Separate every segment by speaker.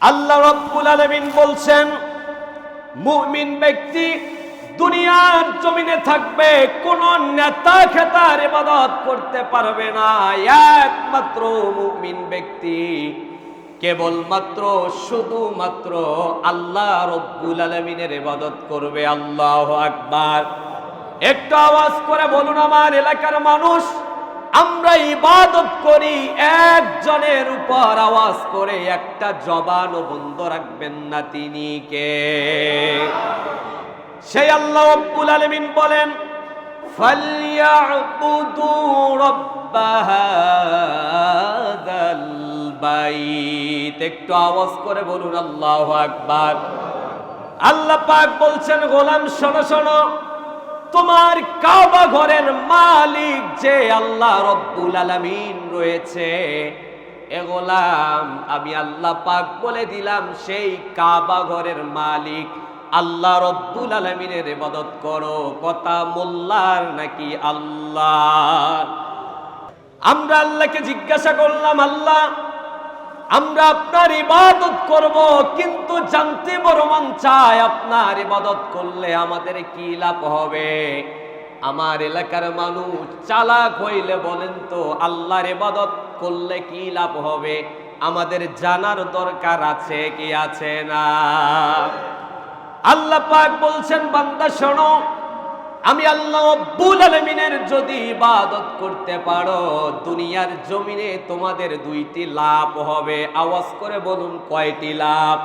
Speaker 1: আল্লাহ রব্বুল আলামিন বলছেন, মুমিন ব্যক্তি দুনিয়ার জমিনে থাকবে, কোন নেতা খেতার ইবাদত করতে পারবে না। একমাত্র মুমিন ব্যক্তি। কেবলমাত্র, শুধুমাত্র আল্লাহ রব্বুল আলমিনের ইবাদত করবে। আল্লাহ আকবার। একটু আওয়াজ করে বলুন আমার এলাকার মানুষ। আমরা ইবাদত করি, একজনের উপর আওয়াজ করে একটা জবানও বন্ধ রাখবেন না তিনি কে? সেই আল্লাহ রব্বুল আলামিন বলেন একটু আওয়াজ করে বলুন, আল্লাহু আকবার। আল্লাহ পাক বলছেন, গোলাম, শোনো শোনো। তোমার কাবা ঘরের মালিক যে আল্লাহ রব্বুল আলামিন রয়েছে। এ গোলাম, আমি আল্লাহ পাক বলে দিলাম, সেই কাবা ঘরের মালিক আল্লাহ রব্বুল আলমিনের ইবাদত করো। কথা মোল্লার নাকি আল্লাহ? আমরা আল্লাহকে জিজ্ঞাসা করলাম, আল্লাহ আমরা আপনার ইবাদত করব, কিন্তু জানতে বড় মন চায় আপনার ইবাদত করলে আমাদের কি লাভ হবে? আমার এলাকার মানুষ চালাক হইলে বলেন তো, আল্লাহর ইবাদত করলে কি লাভ হবে? আমাদের জানার দরকার আছে কি আছে না? আল্লাহ পাক বলছেন, বান্দা শোনো আমি আল্লাহ রব্বুল আলমিনের যদি ইবাদত করতে পারো, দুনিয়ার জমিনে তোমাদের দুইটি লাভ হবে। আওয়াজ করে বলুন, কয়টি লাভ?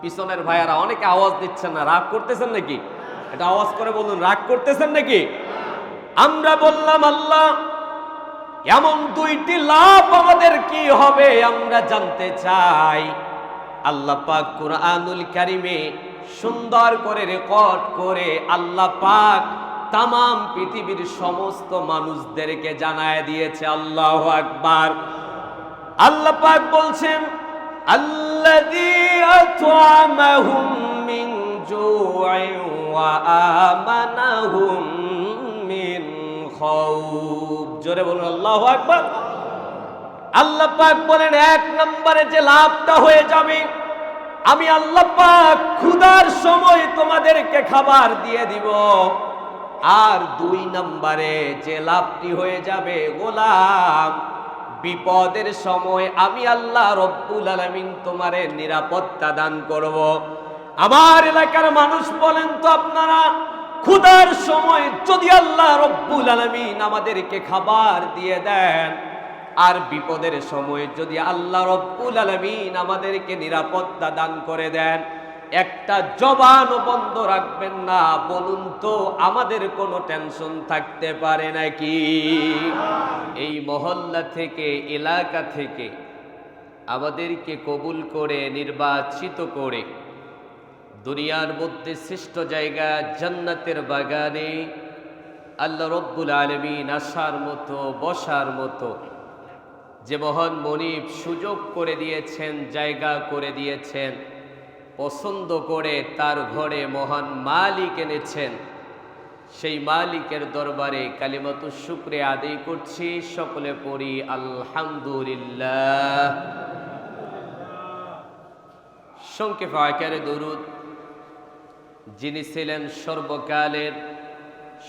Speaker 1: পিছনের ভাইয়ারা অনেকে আওয়াজ দিচ্ছেন না, রাগ করতেছেন নাকি? এটা আওয়াজ করে বলুন, রাগ করতেছেন নাকি? আমরা বললাম, আল্লাহ, এমন দুইটি লাভ আমাদের কি হবে আমরা জানতে চাই। আল্লাহ পাক কুরআনুল কারিমে সুন্দর করে রেকর্ড করে আল্লাহ পাক তাম পৃথিবীর সমস্ত মানুষদেরকে জানায় দিয়েছে, আল্লাহ আকবার। আল্লাহ পাক বলছেন জোরে বলুন, আল্লাহু আকবার। আল্লাহ পাক বলেন, এক নম্বরে যে লাভটা হয়ে যাবে আমি আল্লাহ পাক ক্ষুধার সময় তোমাদেরকে খাবার দিয়ে দিব। আর দুই নম্বরে যে লাভটি হয়ে যাবে গোলাম, বিপদের সময় আমি আল্লাহ রব্বুল আলমিন তোমারে নিরাপত্তা দান করব। আমার এলাকার মানুষ বলেন তো আপনারা, ক্ষুধার সময় যদি আল্লাহ রব্বুল আলমিন আমাদেরকে খাবার দিয়ে দেন আর বিপদের সময় যদি আল্লাহ রব্বুল আলমিন আমাদেরকে নিরাপত্তা দান করে দেন, একটা জবানও বন্ধ রাখবেন না। বলুন তো, আমাদের কোনো টেনশন থাকতে পারে নাকি? এই মহল্লা থেকে, এলাকা থেকে আমাদেরকে কবুল করে, নির্বাচিত করে দুনিয়ার মধ্যে শ্রেষ্ঠ জায়গা জান্নাতের বাগানে আল্লাহ রব্বুল আলমিন আসার মতো, বসার মতো যে মহান মনিব সুযোগ করে দিয়েছেন, জায়গা করে দিয়েছেন, পছন্দ করে তার ঘরে মহান মালিক এনেছেন। সেই মালিকের দরবারে কালিমাতু শুক্রে আদায় করছি, সকলে পড়ি আলহামদুলিল্লাহ। সংক্ষেপে আকারে দরুদ, যিনি ছিলেন সর্বকালের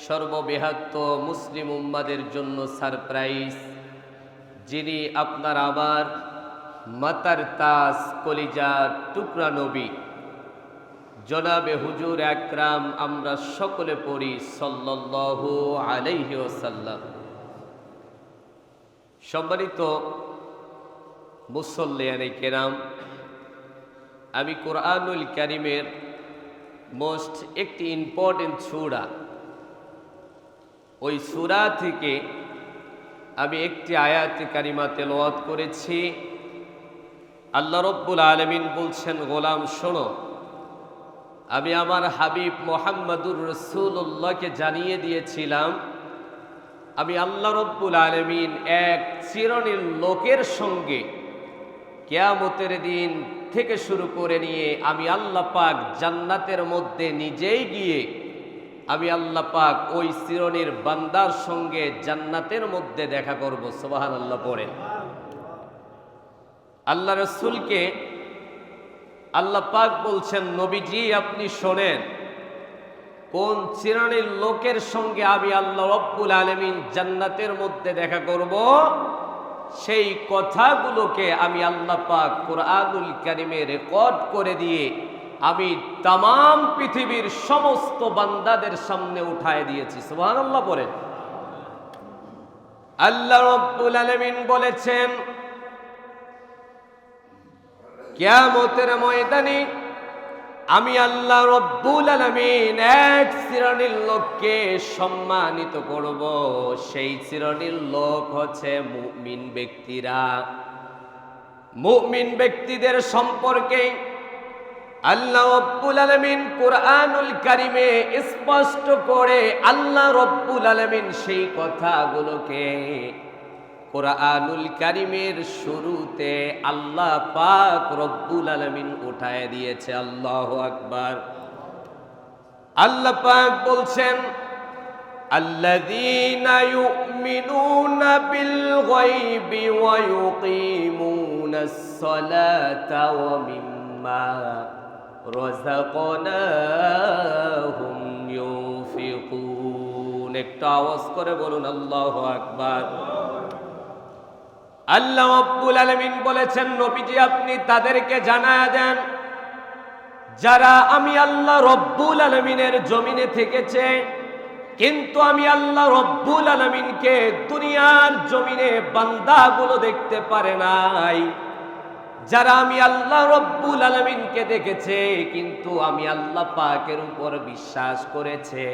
Speaker 1: সর্ববৃহত্ত মুসলিম উম্মাদের জন্য সারপ্রাইজ যিনি আপনার আমার মাতার তাস কলিজা টুকরা নবী। জনাবে হুজুর একরাম, আমরা সকলে পড়ি সাল্লাল্লাহু আলাইহি ওসাল্লাম সম্মানিত মুসল্লিয়ানে কেরাম, আমি কোরআনুল কারিমের মোস্ট একটি ইম্পর্টেন্ট সুরা, ওই সুরা থেকে আমি একটি আয়াতে কারিমা তেলোয়াত করেছি। আল্লাহ রব্বুল আলমিন বলছেন, গোলাম শোনো, আমি আমার হাবিব মোহাম্মদুর রসুল্লাহকে জানিয়ে দিয়েছিলাম, আমি আল্লাহ রব্বুল আলমিন এক চিরণীর লোকের সঙ্গে কেয়ামতের দিন থেকে শুরু করে নিয়ে আমি আল্লাহ পাক জান্নাতের মধ্যে নিজেই গিয়ে আমি আল্লাহ পাক ওই চিরনির বান্দার সঙ্গে জান্নাতের মধ্যে দেখা করব সোবাহান আল্লাহ পড়েন আল্লাহ রসুলকে আল্লাহ পাক বলছেন, নবীজি আপনি শোনেন, কোন চিরানির লোকের সঙ্গে আমি আল্লাহ রব্বুল আলমিন জান্নাতের মধ্যে দেখা করব, সেই কথাগুলোকে আমি আল্লাহ পাক কোরআনুল কারিমে রেকর্ড করে দিয়ে আমি তাম পৃথিবীর সমস্ত বান্দাদের সামনে উঠায় দিয়েছি। সুবহানাল্লাহ বলেন আল্লাহ রব্বুল আলমিন বলেছেন, কিয়ামতের ময়দানে আমি আল্লাহ রব্বুল আলমিন এক শ্রেণির লোককে সম্মানিত করব। সেই শ্রেণির লোক হচ্ছে মুমিন ব্যক্তিরা। মুমিন ব্যক্তিদের সম্পর্কে আল্লাহ রব্বুল আলমিন কোরআনুল কারিমে স্পষ্ট করে আল্লাহ রব্বুল আলমিন সেই কথাগুলোকে কোরআনুল কারিমের শুরুতে আল্লাহ পাক রব্বুল আলমিন উঠায় দিয়েছে আল্লাহ আকবার আল্লাহ পাক বলছেন الذين يؤمنون بالغيب ويقيمون الصلاة ومما রজাকনাহুম ইউফিকুন। একটু আওয়াজ করে বলুন, আল্লাহু আকবার। আল্লাহ আব্বুল আলমিন বলেছেন, নবীজি আপনি তাদেরকে জানা দেন, যারা আমি আল্লাহ রব্বুল আলমিনের জমিনে থেকেছে, কিন্তু আমি আল্লাহ রব্বুল আলমিনকে দুনিয়ার জমিনে বান্দাগুলো দেখতে পারে নাই। যারা আমি আল্লাহ রব্বুল আলমিনকে দেখেছে, কিন্তু আমি আল্লাহ পাকের উপর বিশ্বাস করেছে।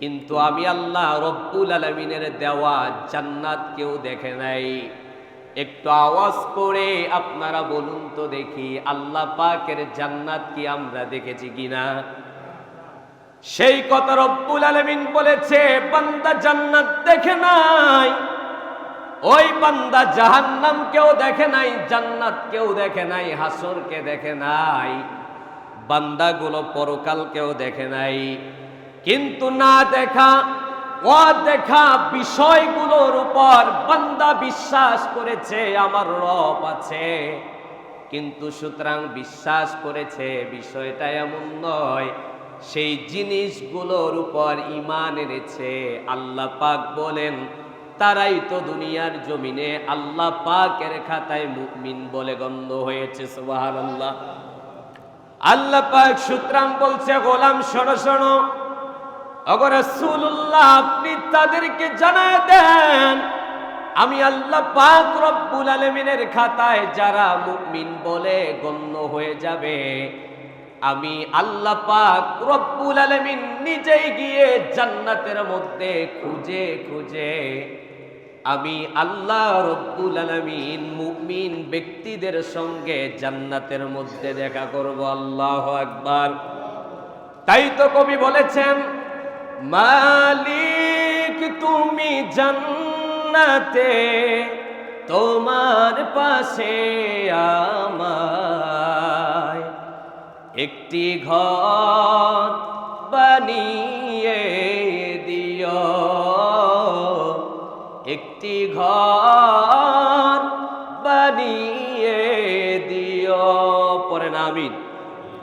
Speaker 1: কিন্তু আমি আল্লাহ রব্বুল আলমিনের দেওয়া জান্নাত কেউ দেখে নাই। একটু আওয়াজ করে আপনারা বলুন তো দেখি, আল্লাহ পাকের জান্নাত কি আমরা দেখেছি কিনা? সেই কথা রব্বুল আলমিন বলেছে, বান্দা জান্নাত দেখে নাই। ওই বান্দা জাহান্নাম কেউ দেখে নাই জান্নাত কেউ দেখে নাই, হাসরকে দেখে নাই, বান্দাগুলো পরকাল কেউ দেখে নাই। কিন্তু না দেখা দেখা বিষয়গুলোর উপর বান্দা বিশ্বাস করেছে, আমার রব আছে। কিন্তু সুতরাং বিশ্বাস করেছে, বিষয়টা এমন নয়, সেই জিনিসগুলোর উপর ইমান এনেছে। আল্লাহ পাক বলেন তারাই তো দুনিয়ার জমিনে আল্লাহ পাকের খাতায় মুকমিন বলে গন্ধ হয়েছে সুবাহ আল্লাহ আল্লাহ পাক সুতরাং বলছে, গোলাম, শোনো শোনো। অগর রাসূলুল্লাহ, আপনি তাদেরকে জানায় দেন, আমি আল্লাহ পাক রব্বুল আলমিনের খাতায় যারা মুমিন বলে গণ্য হয়ে যাবে, আমি আল্লাহ পাক রব্বুল আলমিন নিজেই গিয়ে জান্নাতের মধ্যে খুঁজে খুঁজে আমি আল্লাহ রব্বুল আলমিন মুমিন ব্যক্তিদের সঙ্গে জান্নাতের মধ্যে দেখা করব, আল্লাহ আকবার। তাই তো কবি বলেছেন, মালিক তুমি জান্নাতে, তোমার পাশে আমায়। একটি ঘর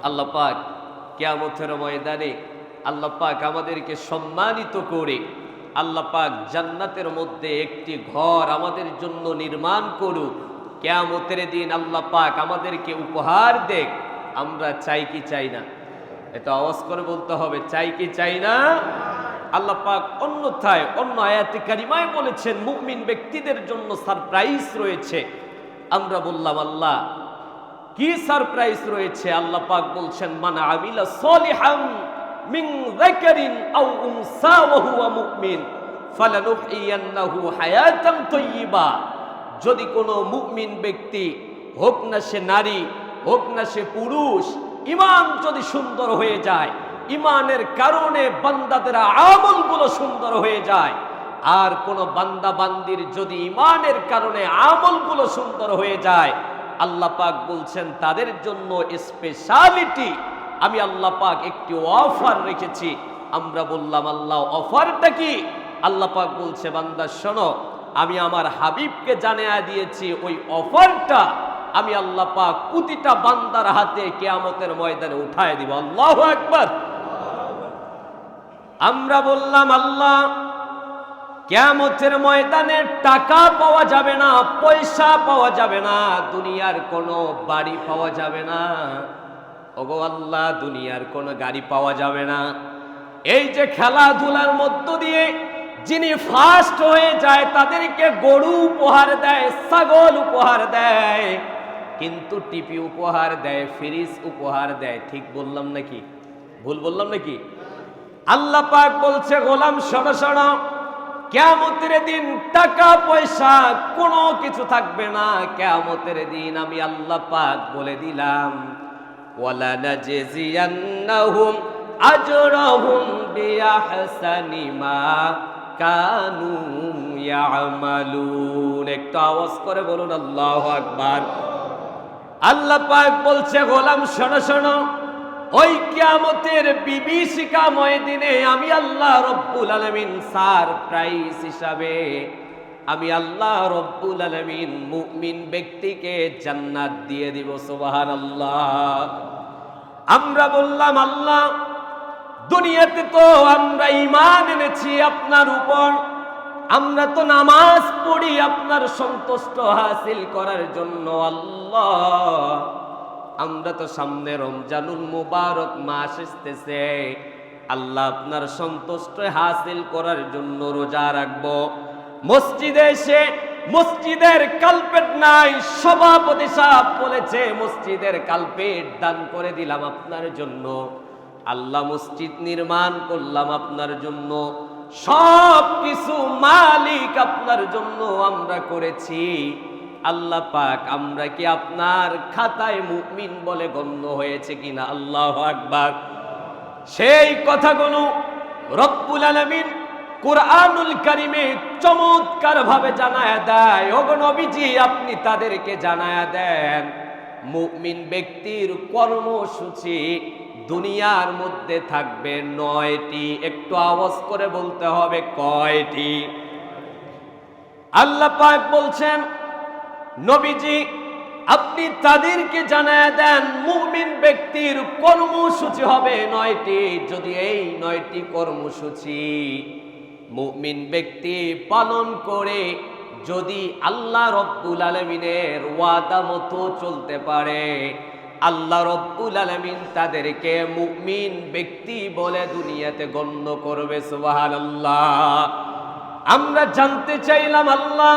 Speaker 1: আল্লাহ পাক কেয়ামতের ময়দানে আল্লাহ পাক আমাদেরকে সম্মানিত করে আল্লাহ পাক জান্নাতের মধ্যে একটি ঘর আমাদের জন্য নির্মাণ করুক। কেয়ামতের দিন আল্লাহ পাক আমাদেরকে উপহার দেখ আমরা চাই কি চাই না? এটা আওয়াজ করে বলতে হবে, চাই কি চাই না? আল্লাহ পাক অন্যথায়, অন্য আয়াতে কারিমায় বলেছেন, মুমিন ব্যক্তিদের জন্য সারপ্রাইজ রয়েছে। আমরা বললাম, আল্লাহ কি সারপ্রাইজ রয়েছে? আল্লাহ পাক বলছেন, মানা আমিলা সলিহাম মিন যাকারিন আও উনসা ওয়া হুয়া মুমিন, ফালানুহইয়ান্নাহু হায়াতান তাইয়্যিবা যদি কোনো মুমিন ব্যক্তি, হোক না সে নারী, হোক না সে পুরুষ ইমান যদি সুন্দর হয়ে যায় ইমানের কারণে বান্দাদের আমলগুলো সুন্দর হয়ে যায়, আর কোন বান্দা বান্দির যদি ইমানের কারণে আমলগুলো সুন্দর হয়ে যায় আল্লাহ পাক বলছেন, তাদের জন্য স্পেশালিটি আমি আল্লাহ পাক একটি অফার রেখেছি। আমরা বললাম, আল্লাহ অফারটা কি? আল্লাহ পাক বলছে, বান্দা, শোনো, আমি আমার হাবিবকে জানিয়ে দিয়েছি, ওই অফারটা আমি আল্লাহ পাক প্রতিটা বান্দার হাতে কেয়ামতের ময়দানে উঠায় দিব। আল্লাহ একবার আমরা বললাম, আল্লাহ কেয়ামতের ময়দানে টাকা পাওয়া যাবে না, পয়সা পাওয়া যাবে না, দুনিয়ার কোনো বাড়ি পাওয়া যাবে না। ওগো আল্লাহ, দুনিয়ার কোনো গাড়ি পাওয়া যাবে না। এই যে খেলাধুলার মধ্য দিয়ে যিনি ফার্স্ট হয়ে যায়, তাদেরকে গরু উপহার দেয়, ছাগল উপহার দেয়, কিন্তু টিপি উপহার দেয়, ফ্রিজ উপহার দেয়, ঠিক বললাম নাকি? ভুল বললাম নাকি? আল্লাহ পাক বলছে, গোলাম, শোনো কেয়ামতের দিন টাকা, পয়সা কোনো কিছু থাকবে না। কেয়ামতের দিন আমি আল্লাহ পাক বলে দিলাম ওয়ালা নাজজিয়ান্নাহুম আজরাহুম বিআহসানি মা কানু ইয়ামালুন। একটু আওয়াজ করে বলুন, আল্লাহু আকবার। আল্লাহ পাক বলছে, গোলাম শোনো শোনো। ওই কিয়ামতের বিভীষিকাময় দিনে আমি আল্লাহ রব্বুল আলমিন সার প্রাইস হিসাবে আমি আল্লাহ রব্বুল আলমিন মুমিন ব্যক্তিকে জান্নাত দিয়ে দিব সুবাহান আল্লাহ আমরা বললাম, আল্লাহ, দুনিয়াতে তো আমরা ইমান এনেছি আপনার উপর। আমরা তো নামাজ পড়ি আপনার সন্তুষ্ট হাসিল করার জন্য, আল্লাহ। আমরা তো সামনে রমজানুল মুবারক মাস আসতেছে। আল্লাহ আপনার সন্তুষ্ট হাসিল করার জন্য রোজা রাখব। মসজিদে এসে মসজিদের কালপেট নাই, সভাপতি সাহেব বলেছে, মসজিদের কালপেট দান করে দিলাম আপনার জন্য। আল্লাহ মসজিদ নির্মাণ করলাম আপনার জন্য। সব কিছু মালিক আপনার জন্য আমরা করেছি। আল্লাহ পাক, আমরা কি আপনার খাতায় মুমিন বলে গণ্য হয়েছে কিনা? আল্লাহ আকবার। সেই কথাগুলো রব্বুল আলমিন কোরআনুল কারিমে চমৎকার ভাবে জানায় দেয়। নবীজি, আপনি তাদেরকে জানায় দেন, মুমিন ব্যক্তির কর্মসূচি দুনিয়ার মধ্যে থাকবে নয়টি। একটু আওয়াজ করে বলতে হবে কয়টি? আল্লাহ পাক বলছেন নবীজি, আপনি তাদেরকে জানায় দেন, মুমিন ব্যক্তির কর্মসূচি হবে নয়টি। যদি এই নয়টি কর্মসূচি মুমিন ব্যক্তি পালন করে, যদি আল্লাহ রব্বুল আলমিনের ওয়াদা মতো চলতে পারে, আল্লাহ রব্বুল আলমিন তাদেরকে মুমিন ব্যক্তি বলে দুনিয়াতে গণ্য করবে আল্লাহ আমরা জানতে চাইলাম আল্লাহ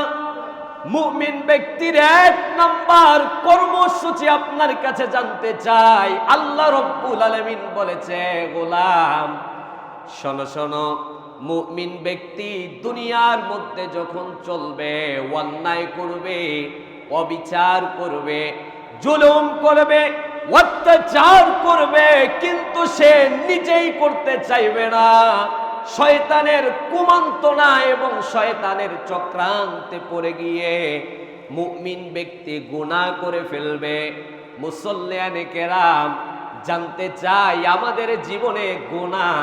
Speaker 1: মুমিন ব্যক্তির এক নাম্বার কর্মসূচি আপনার কাছে জানতে চাই। আল্লাহ রব্বুল আলমিন বলেছে, গোলাম, শোনো শোনো, মুমিন ব্যক্তি দুনিয়ার মধ্যে যখন চলবে, অন্যায় করবে, অবিচার করবে, জুলুম করবে, অত্যাচার করবে, কিন্তু সে নিজেই করতে চাইবে না। শয়তানের কুমন্ত্রণা এবং শয়তানের চক্রান্তে পড়ে গিয়ে মুমিন ব্যক্তি গুনাহ করে ফেলবে। মুসল্লিয়ানে কেরাম, জানতে চাই আমাদের জীবনে গুনাহ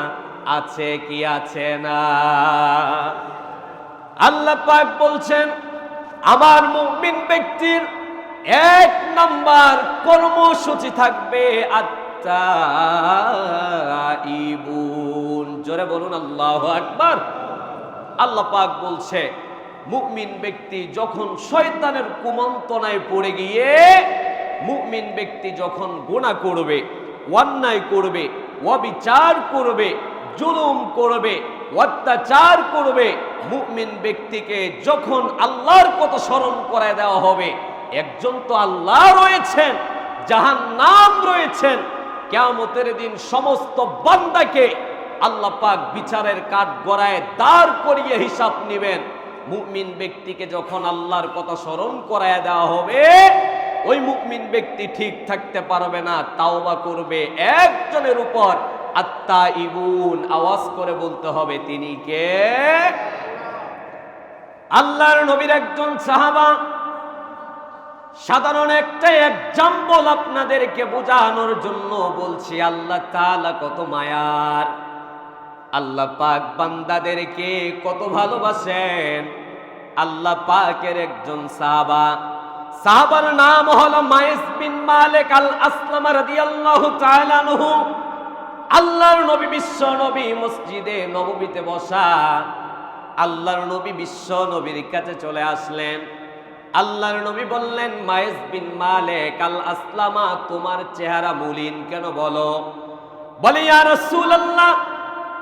Speaker 1: আছে কি আছে না? আল্লাহ পাক বলছেন, আমার মুমিন ব্যক্তির এক নাম্বার কর্মসূচি থাকবে ইবুন জোরে বলুন, আল্লাহ আকবার। আল্লাহ পাক বলছে, মুমিন ব্যক্তি যখন শয়তানের কুমন্তনায় পড়ে গিয়ে, মুমিন ব্যক্তি যখন গুণা করবে, অন্যায় করবে, অবিচার করবে, জুলুম করবে, অত্যাচার করবে, মুমিন ব্যক্তিকে যখন আল্লাহর কথা স্মরণ করায় দেওয়া হবে, একজন তো আল্লাহ রয়েছেন জাহান নাম রয়েছেন কেয়ামতের দিন সমস্ত বান্দাকে আল্লাহ পাক বিচারের কাঠ গড়ায় দাঁড় করিয়ে হিসাব নেবেন। মুমিন ব্যক্তিকে যখন আল্লাহর কথা স্মরণ করায় দেওয়া হবে, ওই মুকমিন ব্যক্তি ঠিক থাকতে পারবে না, তাওবা করবে একজনের উপর। আত্মা ইবুন আওয়াজ করে বলতে হবে, তিনি কে? আল্লাহর নবীর একজন সাহাবা। সাধারণ একটা এক্সাম্পল আপনাদেরকে বোঝানোর জন্য বলছি, আল্লাহ তালা কত মায়ার। আল্লাহ পাক বান্দাদেরকে কত ভালোবাসেন। আল্লাহ পাকের একজন সাহাবা। সাহাবার নাম হলো মাইস বিন মালিক আল আসলাম রাদিয়াল্লাহু তাআলা আনহু। আল্লাহর নবী বিশ্ব নবী মসজিদে নববীতে বসা আল্লাহর নবী বিশ্ব নবীর কাছে চলে আসলেন। আল্লাহর নবী বললেন, মায়েস বিন মালিক আল আসলামা, তোমার চেহারা মলিন কেন বলো? বলে, ইয়া রাসূলুল্লাহ,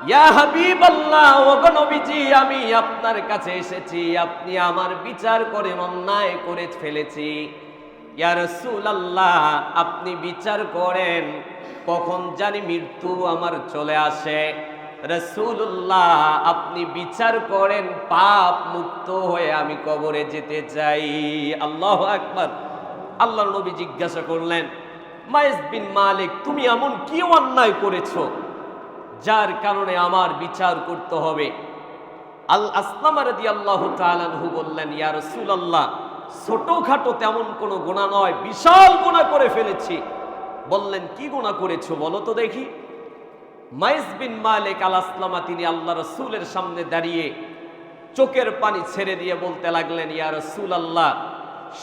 Speaker 1: ইয়া হাবিবাল্লাহ, ওগো নবীজি, আমি আপনার কাছে এসেছি, আপনি আমার বিচার করেন অন্যায় করে ফেলেছি। ইয়া রাসূলুল্লাহ, আপনি বিচার করেন, কখন জানি মৃত্যু আমার চলে আসে। রসুল্লাহ আপনি বিচার করেন, পাপ মুক্ত হয়ে আমি কবরে যেতে চাই। আল্লাহ একবার আল্লাহ নবী জিজ্ঞাসা করলেন মাইস বিন মালিক, তুমি এমন কি অন্যায় করেছ যার কারণে আমার বিচার করতে হবে? আল আসলাম রাদি আল্লাহ তালানহু বললেন, ইয়া রসুল আল্লাহ ছোটখাটো তেমন কোনো গুণা নয়, বিশাল গুণা করে ফেলেছি। বললেন, কি গুণা করেছ বলো তো দেখি। মাইস বিন মালিক আল আসলামা তিনি আল্লাহ রসুলের সামনে দাঁড়িয়ে চোখের পানি ছেড়ে দিয়ে বলতে লাগলেন, ইয়া রসুল আল্লাহ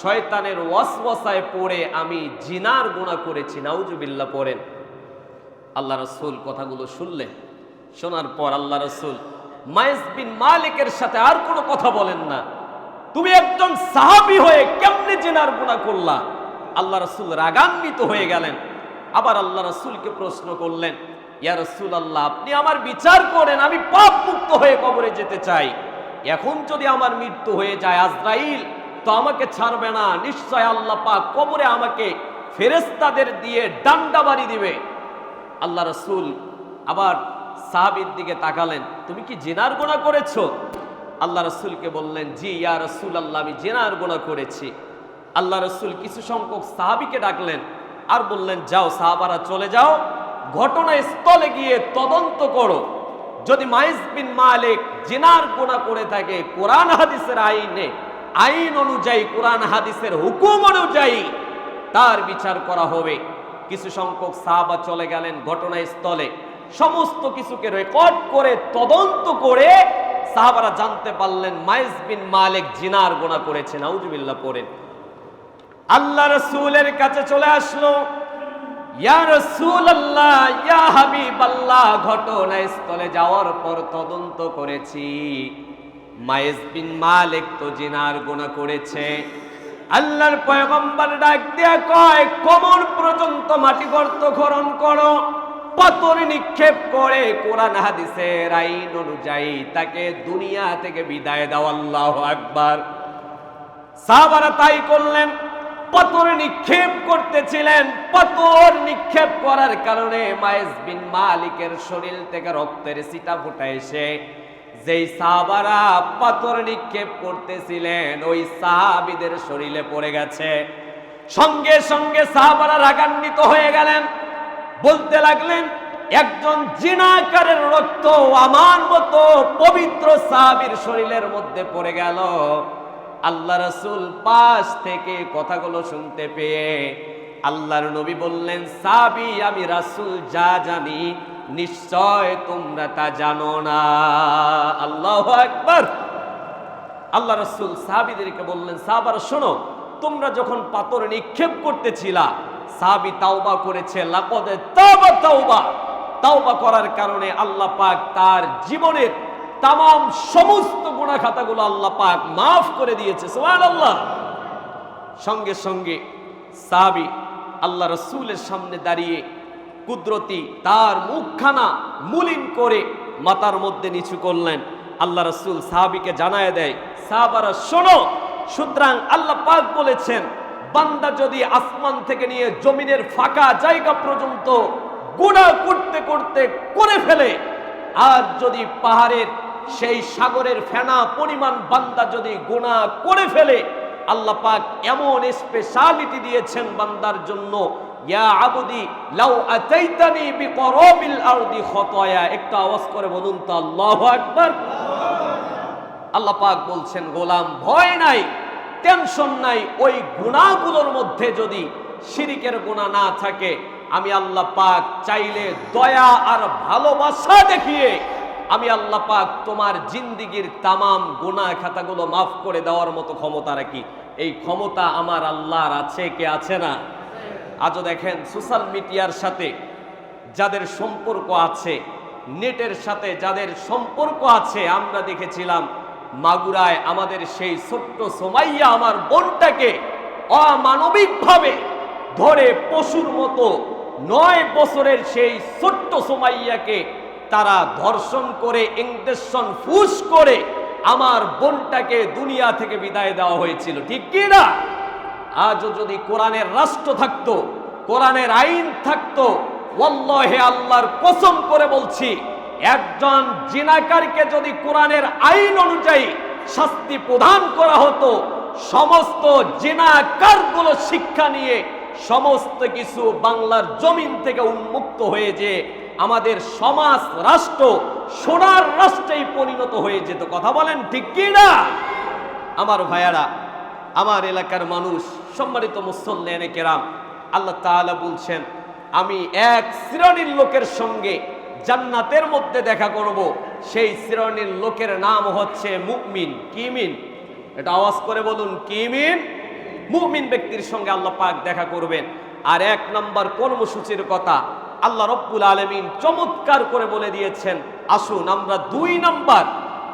Speaker 1: শয়তানের ওয়াসওয়াসায় পড়ে আমি জিনার গুণা করেছি, নাউজুবিল্লাহ, পড়েন। আল্লাহ রসুল কথাগুলো শুনলেন, শোনার পর আল্লাহ রসুল মাইস বিন মালিকের সাথে আর কোনো কথা বলেন না। তুমি একজন সাহাবি হয়ে কেমনে জেনার গুণা করলা? আল্লাহ রসুল রাগান্বিত হয়ে গেলেন। আবার আল্লাহ রসুলকে প্রশ্ন করলেন ইয়া রসুল আল্লাহ আপনি আমার বিচার করেন, আমি পাপ মুক্ত হয়ে কবরে যেতে চাই। এখন যদি আমার মৃত্যু হয়ে যায় আজরাইল, তো আমাকে ছাড়বে না। নিশ্চয় আল্লাহ পাক কবরে আমাকে ফেরেস্তাদের দিয়ে ডান্ডা বাড়ি দিবে। আল্লাহ রসুল আবার সাহাবির দিকে তাকালেন, তুমি কি জেনার গোনা করেছ? আল্লাহ রসুলকে বললেন, জি, ইয়া রসুল আল্লাহ আমি জেনার গোনা করেছি। আল্লাহ রসুল কিছু সংখ্যক সাহাবিকে ডাকলেন আর বললেন, যাও সাহাবারা, চলে যাও। ঘটনা স্থলে গিয়ে তদন্ত করো। যদি মাইজ বিন মালিক জেনার গোনা করে থাকে, কোরআন হাদিসের আইনে, আইন অনুযায়ী কোরআন হাদিসের হুকুম অনুযায়ী তার বিচার করা হবে। কিছু সংখ্যক সাহাবা চলে গেলেন ঘটনাস্থলে। সমস্ত কিছুকে রেকর্ড করে, তদন্ত করে সাহাবারা জানতে পারলেন মাইজ বিন মালিক জিনার গোনা করেছেন। নাউজুবিল্লাহ পড়েন। আল্লাহ রসুলের কাছে চলে আসলো। ঘটনাস্থলে যাওয়ার পর তদন্ত করেছি। মাইজ বিন মালিক তো জিনার গোনা করেছে। আল্লাহর পয়গম্বর ডাক দিয়া কয় কোমর পর্যন্ত মাটি গর্ত খনন করো। পাথর নিক্ষেপ করে কোরআন হাদিসের আইন অনুযায়ী তাকে দুনিয়া থেকে বিদায় দাও, আল্লাহ আকবার। সাহাবারা তাই করলেন। পাথর নিক্ষেপ করতেছিলেন। পাথর নিক্ষেপ করার কারণে মায়েজ বিন মালিকের শরীর থেকে রক্তের সিটা ফুটা এসে যেই সাহাবারা পাথর নিক্ষেপ করতেছিলেন, ওই সাহাবিদের শরীরে পড়ে গেছে। সঙ্গে সঙ্গে সাহাবারা রাগান্বিত হয়ে গেলেন। বলতে লাগলেন, একজন জিনাকারের রক্ত আমার মতো পবিত্র সাহাবির শরীরের মধ্যে পড়ে গেল। আল্লাহ রসুল পাশ থেকে কথাগুলো শুনতে পেয়ে আল্লাহর নবী বললেন, সাবি, আমি রাসুল, যা জানি, নিশ্চয় তোমরা তা জানো না। আল্লাহ একবার আল্লাহ রসুল সাহাবিদেরকে বললেন সাহাবার শোনো, তোমরা যখন পাথর নিক্ষেপ করতেছিলা, সাহাবি তাওবা করেছে, লাকদে তাওবা তাওবা। তাওবা করার কারণে আল্লাহ পাক তার জীবনের তাম সমস্ত গুণা খাতাগুলো আল্লাহ পাক মাফ করে দিয়েছে, সুবহানাল্লাহ। সঙ্গে সঙ্গে সাহাবি আল্লাহ রসুলের সামনে দাঁড়িয়ে কুদরতি তার মুখখানা মুলিন করে মাথার মধ্যে নিচু করলেন। আল্লাহ রসুল সাহাবিকে জানায় দেয়, সাহাবারা, শোনো, সুতরাং আল্লাহ পাক বলেছেন, বান্দা যদি আসমান থেকে নিয়ে জমিনের ফাঁকা জায়গা পর্যন্ত গুণা করতে করতে করে ফেলে, আর যদি পাহাড়ের সেই সাগরের ফেনা পরিমাণ বান্দা যদি গুণা করে ফেলে, আল্লাহ পাক এমন স্পেশালিটি দিয়েছেন বান্দার জন্য, ইয়া আবুদি, লাউ আতাইতানি বিকরাবিল আরদি খতায়া। একটা আওয়াজ করে বলুন তো, আল্লাহু আকবার। আল্লাহ পাক বলছেন, গোলাম ভয় নাই টেনশন নাই, ওই গুণাগুলোর মধ্যে যদি শিরিকের গুণা না থাকে, আমি আল্লাহ পাক চাইলে দয়া আর ভালোবাসা দেখিয়ে আমি আল্লাহ পাক তোমার জিন্দিগির তামাম গুনাহ খাতাগুলো মাফ করে দেওয়ার মতো ক্ষমতা রাখি। এই ক্ষমতা আমার আল্লাহর আছে, কে আছে না? আজও দেখেন, সোশ্যাল মিডিয়ার সাথে যাদের সম্পর্ক আছে, নেটের সাথে যাদের সম্পর্ক আছে, আমরা দেখেছিলাম মাগুরায় আমাদের সেই ছোট্ট সোমাইয়া আমার বোনটাকে অমানবিকভাবে ধরে পশুর মতো নয় বছরের সেই ছোট্ট সোমাইয়াকে তারা ধর্ষণ করে ইংরেশন ফুস করে আমার বোনটাকে দুনিয়া থেকে বিদায় দেওয়া হয়েছিল। ঠিক কি না? আজও যদি কোরআনের রাষ্ট্র থাকতো, কোরআনের আইন থাকতো, ওয়াল্লাহে আল্লাহর কসম করে বলছি, একজন জিনাকারকে যদি কোরআনের আইন অনুযায়ী শাস্তি প্রদান করা হতো, সমস্ত জিনাকারগুলো শিক্ষা নিয়ে সমস্ত কিছু বাংলার জমিন থেকে উন্মুক্ত হয়ে যে আমাদের সমাজ, রাষ্ট্র, সোনার রাষ্ট্রেই পরিণত হয়ে যেত। কথা বলেন ঠিক কি না? আমার ভাইয়ারা, আমার এলাকার মানুষ, সম্মানিত মুসল্লেনে কেরাম, আল্লাহ তাআলা বলছেন, আমি এক শ্রেণির লোকের সঙ্গে জান্নাতের মধ্যে দেখা করব। সেই শ্রেণির লোকের নাম হচ্ছে মুমিন। কিমিন এটা আওয়াজ করে বলুন কিমিন মুমিন ব্যক্তির সঙ্গে আল্লাহ পাক দেখা করবেন। আর এক নম্বর কর্মসূচির কথা আল্লাহ রব্বুল আলমিন চমৎকার করে বলে দিয়েছেন, আসুন আমরা দুই নাম্বার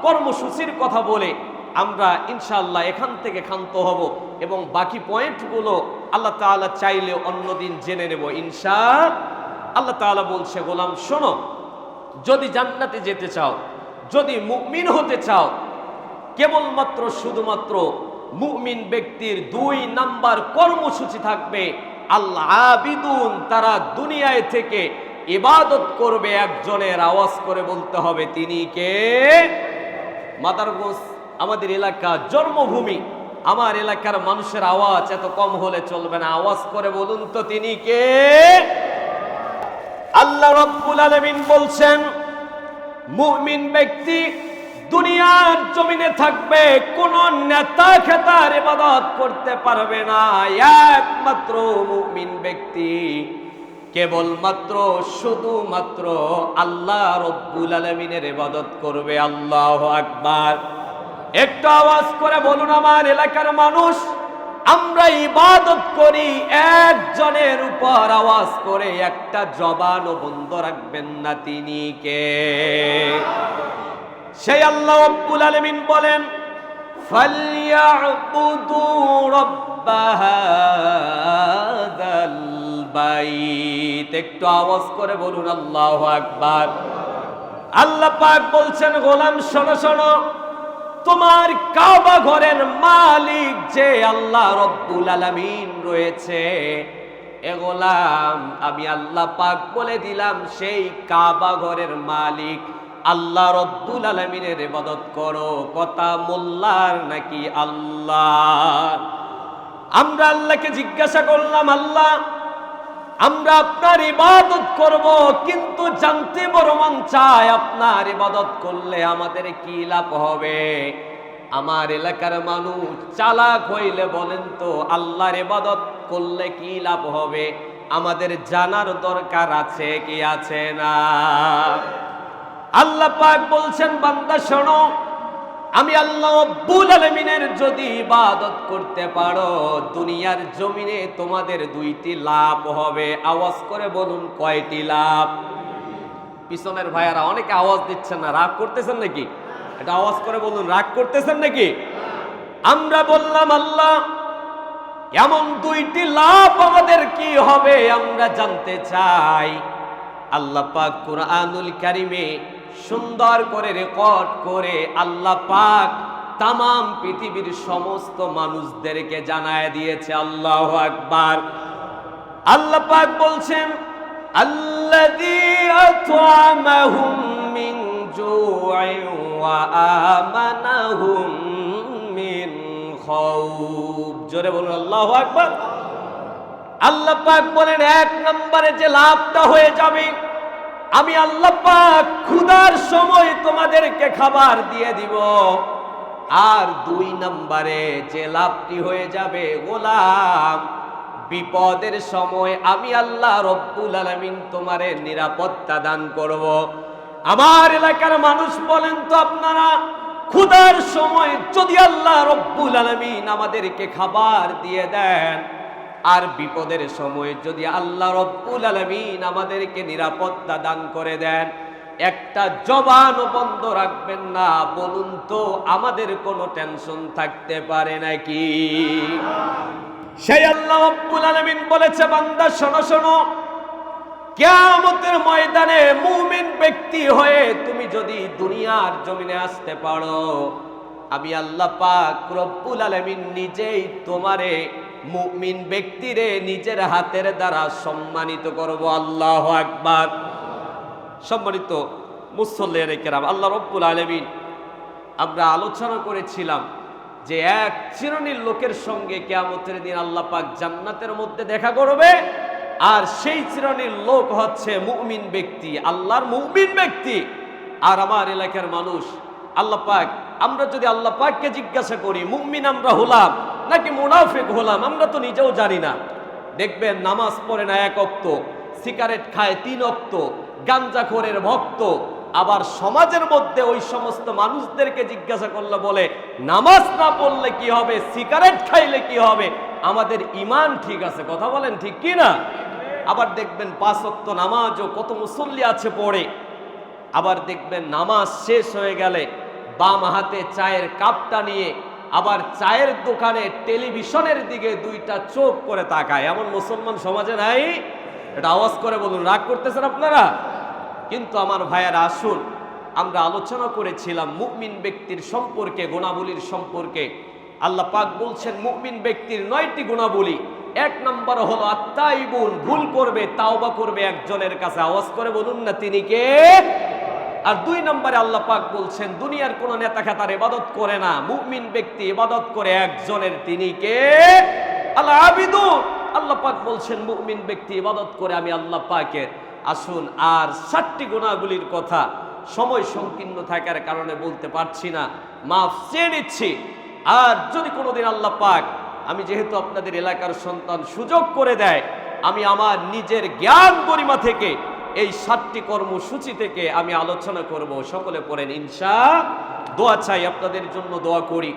Speaker 1: কর্মসূচির কথা বলে আমরা ইনশাআল্লাহ এখান থেকে ক্ষান্ত হব এবং বাকি পয়েন্টগুলো আল্লাহ তাআলা চাইলে অন্যদিন জেনে নেব ইনশা আল্লাহ তাআলা বলছে, গোলাম শোনো, যদি জান্নাতে যেতে চাও, যদি মুমিন হতে চাও, কেবলমাত্র শুধুমাত্র মুমিন ব্যক্তির দুই নাম্বার কর্মসূচি থাকবে আল্লাহ আবিদুন তারা দুনিয়ায় থেকে ইবাদত করবে, একজনের আওয়াজ করে বলতে হবে, তিনি কে? মাদারগঞ্জ আমাদের এলাকা জন্মভূমি। আমার এলাকার মানুষের আওয়াজ এত কম হলে চলবে না। আওয়াজ করে বলুন তো, তিনি কে? আল্লাহ রব্বুল আলামিন বলছেন, মুমিন ব্যক্তি দুনিয়ার জমিনে থাকবে, কোন নেতা খেতার ইবাদত করতে পারবে না। একমাত্র মুমিন ব্যক্তি। কেবলমাত্র, শুধুমাত্র আল্লাহ রব্বুল আলমিনের ইবাদত করবে। আল্লাহ আকবার। একটু আওয়াজ করে বলুন আমার এলাকার মানুষ, আমরা ইবাদত করি, একজনের উপর আওয়াজ করে একটা জবানও বন্ধ রাখবেন না তিনি কে? সেই আল্লাহ রব্বুল আলামিন বলেন একটু আওয়াজ করে বলুন, আল্লাহ আকবার। আল্লাহ পাক বলছেন, গোলাম, শোনো শোনো, তোমার কাবা ঘরের মালিক যে আল্লাহ রব্বুল আলামিন রয়েছে, এ গোলাম, আমি আল্লাহ পাক বলে দিলাম, সেই কাবা ঘরের মালিক আল্লাহ রব্বুল আলমিনের ইবাদত করো, কথা মোল্লার নাকি আল্লাহ? আমরা আল্লাহকে জিজ্ঞাসা করলাম, আল্লাহ, আমরা আপনার ইবাদত করব, কিন্তু জানতে বড় মন চায় আপনার ইবাদত করলে আমাদের কি লাভ হবে? আমার এলাকার মানুষ চালাক হইলে বলেন তো, আল্লাহর ইবাদত করলে কি লাভ হবে? আমাদের জানার দরকার আছে কি আছে না? আল্লাহ পাক বলছেন, বান্দা, শোনো, আমি আল্লাহ রব্বুল আলমিনের যদি ইবাদত করতে পারো, দুনিয়ার জমিনে তোমাদের দুইটি লাভ হবে। আওয়াজ করে বলুন, কয়টি লাভ? পিছনের ভাইয়ারা অনেকে আওয়াজ দিচ্ছেন না, রাগ করতেছেন নাকি? এটা আওয়াজ করে বলুন, রাগ করতেছেন নাকি? আমরা বললাম, আল্লাহ, এমন দুইটি লাভ আমাদের কি হবে আমরা জানতে চাই। আল্লাহ পাক কুরআনুল কারিমে সুন্দর করে রেকর্ড করে আল্লাহ পাক তাম পৃথিবীর সমস্ত মানুষদেরকে জানায় দিয়েছে, আল্লাহ আকবার। আল্লাহ পাক বলছেন জোরে বলুন, আল্লাহু আকবার। আল্লাহ পাক বলেন, এক নম্বরে যে লাভটা হয়ে যাবে আমি আল্লাহ পাক ক্ষুধার সময় তোমাদেরকে খাবার দিয়ে দিব। আর দুই নম্বরে যে লাভটি হয়ে যাবে গোলাম, বিপদের সময় আমি আল্লাহ রব্বুল আলমিন তোমারে নিরাপত্তা দান করব। আমার এলাকার মানুষ বলেন তো আপনারা, ক্ষুধার সময় যদি আল্লাহ রব্বুল আলমিন আমাদেরকে খাবার দিয়ে দেন আর বিপদের সময় যদি আল্লাহ রব্বুল আলমিন আমাদেরকে নিরাপত্তা দান করে দেন, একটা জবানও বন্ধ রাখবেন না। বলুন তো, আমাদের কোনো টেনশন থাকতে পারে নাকি? সেই আল্লাহ রব্বুল আলমিন বলেছে, বান্দা, শোনো শোনো। কেয়ামতের ময়দানে মুমিন ব্যক্তি হয়ে তুমি যদি দুনিয়ার জমিনে আসতে পারো, আমি আল্লাহ পাক রব্বুল আলামিন নিজেই তোমারে মুমিন ব্যক্তিরে নিজের হাতের দ্বারা সম্মানিত করব, আল্লাহ আকবার। সম্মানিত মুসল্লিয়ানে কেরাম, আল্লাহ রব্বুল আলামিন, আমরা আলোচনা করেছিলাম যে এক চিরনির লোকের সঙ্গে কেয়ামতের দিন আল্লাহ পাক জান্নাতের মধ্যে দেখা করবে, আর সেই চিরনির লোক হচ্ছে মুমিন ব্যক্তি, আল্লাহর মুমিন ব্যক্তি। আর আমার এলাকার মানুষ, আল্লাহ পাক, আমরা যদি আল্লাহ পাককে জিজ্ঞাসা করি, মুমিন আমরা হলাম নাকি মুনাফিক হলাম, আমরা তো নিজেও জানি না। দেখবেন নামাজ পড়ে না এক অক্ত, সিগারেট খায় তিন অক্ত, গাঞ্জাখোরের ভক্ত। আবার সমাজের মধ্যে ওই সমস্ত মানুষদেরকে জিজ্ঞাসা করলে বলে, নামাজ না পড়লে কি হবে? সিগারেট খাইলে কি হবে? আমাদের ইমান ঠিক আছে, কথা বলেন ঠিক কি না? আবার দেখবেন পাঁচ অক্ত নামাজও কত মুসল্লি আছে পড়ে। আবার দেখবেন নামাজ শেষ হয়ে গেলে বাম হাতে চায়ের কাপটা নিয়ে আবার চায়ের দোকানে টেলিভিশনের দিকে দুইটা চোখ করে তাকায়। এমন মুসলমান সমাজে নাই? এটা আওয়াজ করে বলুন, রাগ করতেছেন আপনারা? কিন্তু আমার ভাইয়েরা, আসুন, আমরা আলোচনা করেছিলাম মুকমিন ব্যক্তির সম্পর্কে, গুণাবলীর সম্পর্কে। আল্লাহ পাক বলছেন মুকমিন ব্যক্তির নয়টি গুণাবলী। এক নম্বর হলো, আত্মাইবুন, ভুল করবে, তাওবা করবে একজনের কাছে। আওয়াজ করে বলুন না, তিনি কে? আর দুই নম্বরে আল্লাহ পাক বলছেন, দুনিয়ার কোন নেতা খাতার ইবাদত করে না, মুমিন ব্যক্তি ইবাদত করে একজনের তিনি কে? আল্লাহ আবিদু। আল্লাহ পাক বলছেন, মুমিন ব্যক্তি ইবাদত করে আমি আল্লাহ পাকের। আসুন, আর ষাটটি গুণাগুলির কথা সময় সংকীর্ণ থাকার কারণে বলতে পারছি না, মাফ চেয়ে নিচ্ছি। আর যদি কোনোদিন আল্লাহ পাক আমি যেহেতু আপনাদের এলাকার সন্তান সুযোগ করে দেয়, আমি আমার নিজের জ্ঞান গরিমা থেকে এই সাতটি কর্মসূচি থেকে আমি আলোচনা করব। সকলে পড়েন, ইনশা, দোয়া চাই আপনাদের জন্য, দোয়া করি।